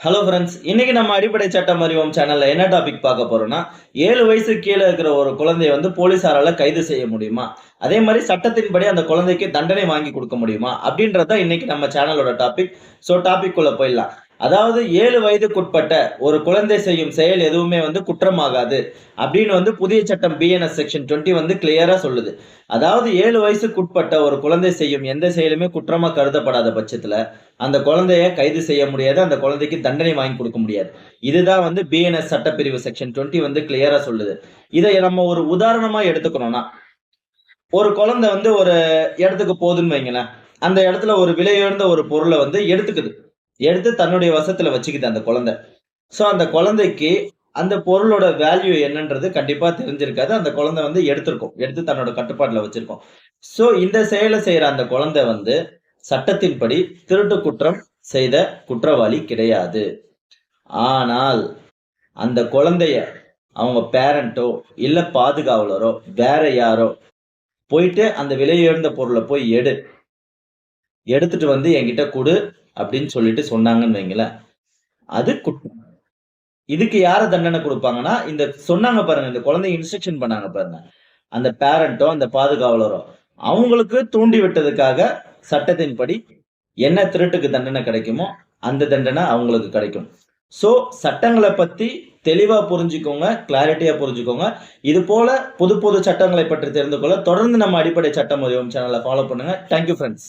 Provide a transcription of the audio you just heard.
Hello friends இன்னைக்கு நம்ம அடிப்படை சட்டம் அறிவோம் சேனல்ல என்ன டாபிக் பார்க்க போறோம்னா ஏழு வயசு கீழே இருக்கிற ஒரு குழந்தைய வந்து போலீசாரால கைது செய்ய முடியுமா? அதே மாதிரி சட்டத்தின்படி அந்த குழந்தைக்கு தண்டனை வாங்கி கொடுக்க முடியுமா? அப்படின்றத இன்னைக்கு நம்ம சேனலோட டாபிக் ஸோ டாபிக் குள்ள போயிடலாம். அதாவது ஏழு வயதுக்குட்பட்ட ஒரு குழந்தை செய்யும் செயல் எதுவுமே வந்து குற்றமாகாது அப்படின்னு வந்து புதிய சட்டம் பிஎன்எஸ் செக்ஷன் 20 வந்து கிளியரா சொல்லுது. அதாவது ஏழு வயசுக்குட்பட்ட ஒரு குழந்தை செய்யும் எந்த செயலுமே குற்றமா கருதப்படாத பட்சத்துல அந்த குழந்தைய கைது செய்ய முடியாது அந்த குழந்தைக்கு தண்டனை வாங்கி கொடுக்க முடியாது. இதுதான் வந்து பிஎன்எஸ் சட்டப்பிரிவு செக்ஷன் 20 வந்து கிளியரா சொல்லுது. இதை நம்ம ஒரு உதாரணமா எடுத்துக்கணும்னா ஒரு குழந்தை வந்து ஒரு இடத்துக்கு போகுதுன்னு வைங்களேன் அந்த இடத்துல ஒரு விலையுயர்ந்த ஒரு பொருளை வந்து எடுத்துக்குது. எடுத்து தன்னுடைய வசத்துல வச்சுக்குது அந்த குழந்தை. ஸோ அந்த குழந்தைக்கு அந்த பொருளோட வேல்யூ என்னன்றது கண்டிப்பா தெரிஞ்சிருக்காது. அந்த குழந்தை வந்து எடுத்திருக்கும். எடுத்து தன்னோட கட்டுப்பாட்டில் வச்சிருக்கோம். ஸோ இந்த செயலை செய்யற அந்த குழந்தை வந்து சட்டத்தின்படி திருட்டு குற்றம் செய்த குற்றவாளி கிடையாது. ஆனால் அந்த குழந்தைய அவங்க பேரண்ட்டோ இல்லை பாதுகாவலரோ வேற யாரோ போயிட்டு அந்த விலையுயர்ந்த பொருளை போய் எடு. எடுத்துட்டு வந்து என்கிட்ட கொடு. அப்படின்னு சொல்லிட்டு சொன்னாங்கன்னு வைங்களேன். அது குற்றம் இதுக்கு யார தண்டனை கொடுப்பாங்கன்னா இந்த சொன்னாங்க பாருங்க இந்த குழந்தை இன்ஸ்ட்ரக்ஷன் பண்ணாங்க பாருங்க. அந்த பேரண்டோ அந்த பாதுகாவலரோ அவங்களுக்கு தூண்டி விட்டதுக்காக சட்டத்தின்படி என்ன திருட்டுக்கு தண்டனை கிடைக்குமோ அந்த தண்டனை அவங்களுக்கு கிடைக்கும். சோ சட்டங்களை பத்தி தெளிவா புரிஞ்சுக்கோங்க கிளாரிட்டியா புரிஞ்சுக்கோங்க. இது போல புது புது சட்டங்களை பற்றி தெரிந்து கொள்ள தொடர்ந்து நம்ம அடிப்படை சட்டம் உதவும் சேனலை ஃபாலோ பண்ணுங்க. Thank you friends